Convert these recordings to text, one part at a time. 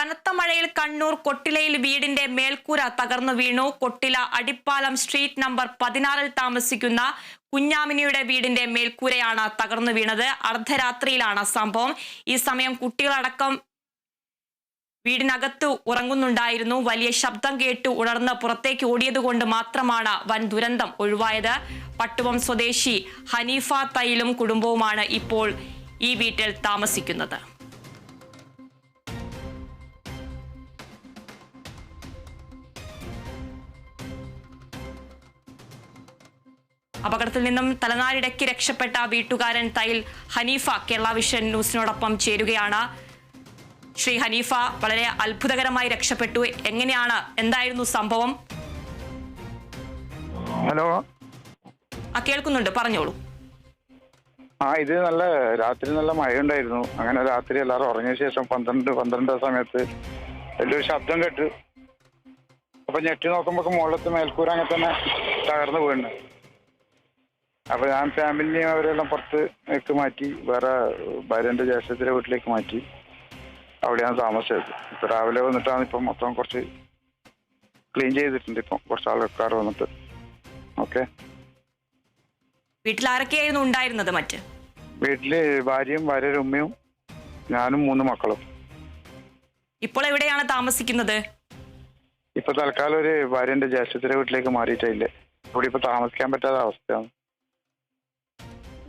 കനത്ത മഴയിൽ കണ്ണൂർ കൊട്ടിലയിൽ വീടിന്റെ മേൽക്കൂര തകർന്നു വീണു. കൊട്ടില അടിപ്പാലം സ്ട്രീറ്റ് നമ്പർ പതിനാറിൽ താമസിക്കുന്ന കുഞ്ഞാമിനിയുടെ വീടിന്റെ മേൽക്കൂരയാണ് തകർന്നു വീണത്. അർദ്ധരാത്രിയിലാണ് സംഭവം. ഈ സമയം കുട്ടികളടക്കം വീടിനകത്ത് ഉറങ്ങുന്നുണ്ടായിരുന്നു. വലിയ ശബ്ദം കേട്ട് ഉണർന്ന് പുറത്തേക്ക് ഓടിയതുകൊണ്ട് മാത്രമാണ് വൻ ദുരന്തം ഒഴിവായത്. പട്ടുവം സ്വദേശി ഹനീഫ തൈലും കുടുംബവുമാണ് ഇപ്പോൾ ഈ വീട്ടിൽ താമസിക്കുന്നത്. അപകടത്തിൽ നിന്നും തലനാരിടയ്ക്ക് രക്ഷപ്പെട്ട വീട്ടുകാരൻ തൈൽ ഹനീഫ കേരള വിഷൻ ന്യൂസിനോടൊപ്പം ചേരുകയാണ്. ശ്രീ ഹനീഫ വളരെ അത്ഭുതകരമായി രക്ഷപ്പെട്ടു. എങ്ങനെയാണ്? എന്തായിരുന്നു സംഭവം? ഹലോ? ആ കേൾക്കുന്നുണ്ട്. പറഞ്ഞോളൂ. ആ ഇത് നല്ല രാത്രി നല്ല മഴയുണ്ടായിരുന്നു. അങ്ങനെ രാത്രി എല്ലാവരും ഉറങ്ങിയ ശേഷം പന്ത്രണ്ട് പന്ത്രണ്ട് സമയത്ത് വലിയൊരു ശബ്ദം കേട്ടു അപ്പൊ ഞെട്ടി നോക്കുമ്പോ മുകളിലത്തെ മേൽക്കൂര അങ്ങനെ തന്നെ തകർന്നു വീണ്. അപ്പൊ ഞാൻ ഫാമിലിനെയും അവരെല്ലാം പുറത്തേക്ക് മാറ്റി വേറെ ഭാര്യന്റെ ജ്യേഷ്ഠത്തിന്റെ വീട്ടിലേക്ക് മാറ്റി. അവിടെയാണ് താമസിച്ചത്. ഇപ്പൊ രാവിലെ വന്നിട്ടാണ് ഇപ്പം മൊത്തം കുറച്ച് ക്ലീൻ ചെയ്തിട്ടുണ്ട് ഇപ്പം കുറച്ച് ആൾക്കാർ വന്നിട്ട്. ഓക്കെ വീട്ടിൽ ആരൊക്കെയായിരുന്നു ഉണ്ടായിരുന്നത് മറ്റ്? വീട്ടിൽ ഭാര്യയും ഭാര്യയുടെ ഉമ്മയും ഞാനും മൂന്ന് മക്കളും. ഇപ്പോൾ എവിടെയാണ് താമസിക്കുന്നത്? ഇപ്പൊ തൽക്കാലം ഒരു ഭാര്യന്റെ ജ്യേഷ്ഠത്തിന്റെ വീട്ടിലേക്ക് മാറിയിട്ടില്ലേ ഇവിടെ ഇപ്പൊ താമസിക്കാൻ പറ്റാത്ത അവസ്ഥയാണ്.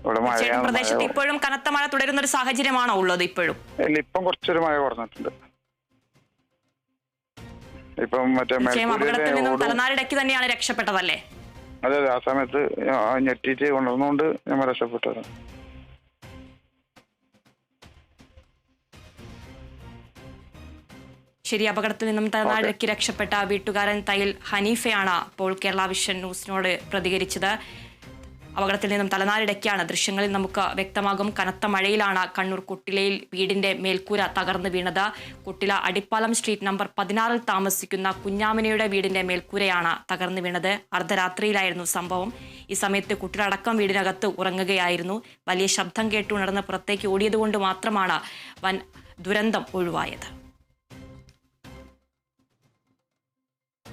പ്രദേശത്ത് ഇപ്പോഴും കനത്ത മഴ തുടരുന്ന ഒരു സാഹചര്യമാണോ ഉള്ളത് ഇപ്പോഴും? ഇപ്പം കുറച്ചൊരു മഴ കുറഞ്ഞിട്ടുണ്ട്. ഇപ്പം മറ്റേ അപകടത്തിൽ നിന്നും തലനാരിടയ്ക്ക് തന്നെയാണ് രക്ഷപ്പെട്ടതല്ലേ? അതെ അതെ ആ സമയത്ത് ഞെട്ടിട്ട് ഞെട്ടിയിട്ട് ഉണർന്നുകൊണ്ട് ഞാൻ രക്ഷപ്പെട്ടത് ശരി അപകടത്തിൽ നിന്നും തലനാടിലേക്ക് രക്ഷപ്പെട്ട വീട്ടുകാരൻ തയ്യൽ ഹനീഫയാണ് അപ്പോൾ കേരള വിഷൻ ന്യൂസിനോട് പ്രതികരിച്ചത്. അപകടത്തിൽ നിന്നും തലനാരിടയ്ക്കാണ് ദൃശ്യങ്ങളിൽ നമുക്ക് വ്യക്തമാകും. കനത്ത മഴയിലാണ് കണ്ണൂർ കുട്ടിലയിൽ വീടിന്റെ മേൽക്കൂര തകർന്നു വീണത്. കുട്ടില അടിപ്പാലം സ്ട്രീറ്റ് നമ്പർ പതിനാറിൽ താമസിക്കുന്ന കുഞ്ഞാമിനയുടെ വീടിന്റെ മേൽക്കൂരയാണ് തകർന്നു വീണത്. അർദ്ധരാത്രിയിലായിരുന്നു സംഭവം. ഈ സമയത്ത് കുട്ടികളടക്കം വീടിനകത്ത് ഉറങ്ങുകയായിരുന്നു. വലിയ ശബ്ദം കേട്ട് ഉണർന്ന് പുറത്തേക്ക് ഓടിയതുകൊണ്ട് മാത്രമാണ് വൻ ദുരന്തം ഒഴിവായത്.